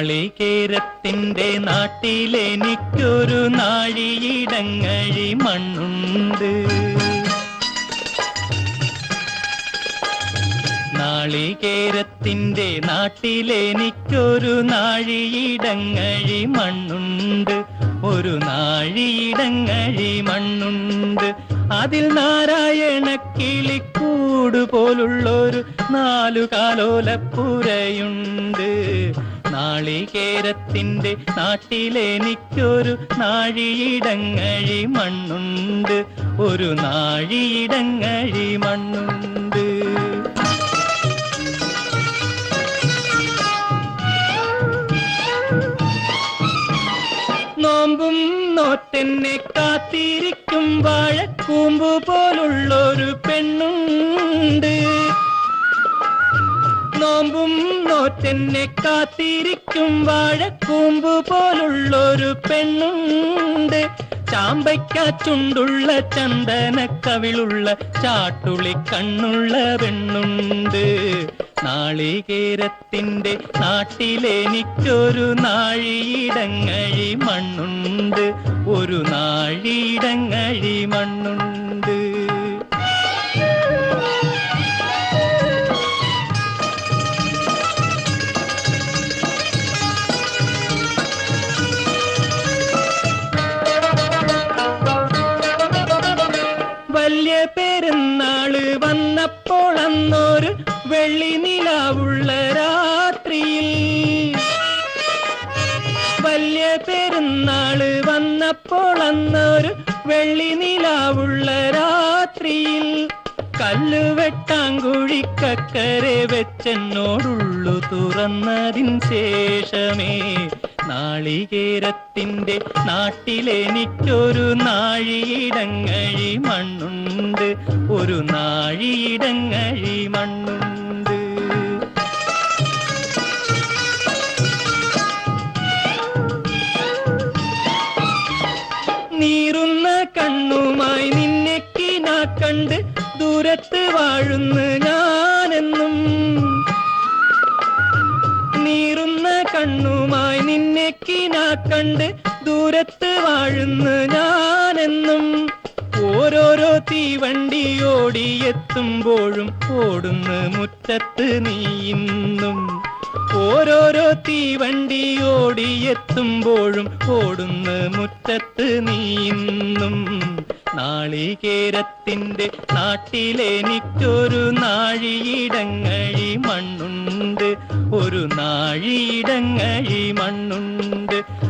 നാളികേരത്തിന്റെ നാട്ടിലെനിക്കൊരു നാഴിയിടങ്ങഴി മണ്ണുണ്ട്. നാളികേരത്തിന്റെ നാട്ടിലെനിക്കൊരു നാഴിയിടങ്ങഴി മണ്ണുണ്ട്. ഒരു നാഴിയിടങ്ങഴി മണ്ണുണ്ട്. അതിൽ നാരായണ കിളിക്കൂട് പോലുള്ളൊരു നാലു കാലോലപ്പുരയുണ്ട്. നാളികേരത്തിന്റെ നാട്ടിലെനിക്കൊരു നാഴിയിടങ്ങഴി മണ്ണുണ്ട്. ഒരു നാഴിയിടങ്ങഴി മണ്ണുണ്ട്. നോമ്പും നോട്ടെന്നെ കാത്തിരിക്കും. വാഴക്കൂമ്പ് പോലുള്ളൊരു പെണ്ണുണ്ട്. നോമ്പും നോറ്റെന്നെ കാത്തിരിക്കും. വാഴക്കൂമ്പ് പോലുള്ളൊരു പെണ്ണുണ്ട്. ചാമ്പയ്ക്കാച്ചുണ്ടുള്ള ചന്ദന കവിളുള്ള ചാട്ടുളി കണ്ണുള്ള പെണ്ണുണ്ട്. നാളികേരത്തിന്റെ നാട്ടിലെനിക്കൊരു നാഴിയിടങ്ങഴി മണ്ണുണ്ട്. ഒരു നാഴിയിടങ്ങഴി മണ്ണുണ്ട്. അന്നൊരു വെള്ളി നിലാവുള്ള രാത്രിയിൽ. വലിയ പെരുന്നാൾ വന്നപ്പോൾ അന്നൊരു വെള്ളി നിലാവുള്ള രാത്രിയിൽ. കല്ലുവെട്ടാങ്കുഴിക്കക്കരെ വെച്ചെന്നോടുള്ളു തുറന്നതിൻ ശേഷമേ. നാളികേരത്തിന്റെ നാട്ടിലെനിക്കൊരു നാഴിയിടങ്ങഴി മണ്ണുണ്ട് ഒരു നാഴിയിടങ്ങഴി മണ്ണുണ്ട് നീറുന്ന കണ്ണുമായി നിന്നെ കിനാ കണ്ട് ദൂരത്ത് വാഴുന്നു ഞാനെന്നും. നീറുന്ന കണ്ണുമായി നിന്നെ കിനാ കണ്ട് ദൂരത്ത് വാഴുന്നു ഞാനെന്നും ഓടിയെത്തുമ്പോഴും ഓടുന്ന മുറ്റത്ത് നീ ഇന്നും. ഓരോരോ തീവണ്ടി ഓടിയെത്തുമ്പോഴും ഓടുന്ന മുറ്റത്ത് നീ ഇന്നും. നാളികേരത്തിന്റെ നാട്ടിലെനിക്കൊരു നാഴിയിടങ്ങഴി മണ്ണുണ്ട്. ഒരു നാഴിയിടങ്ങഴി മണ്ണുണ്ട്.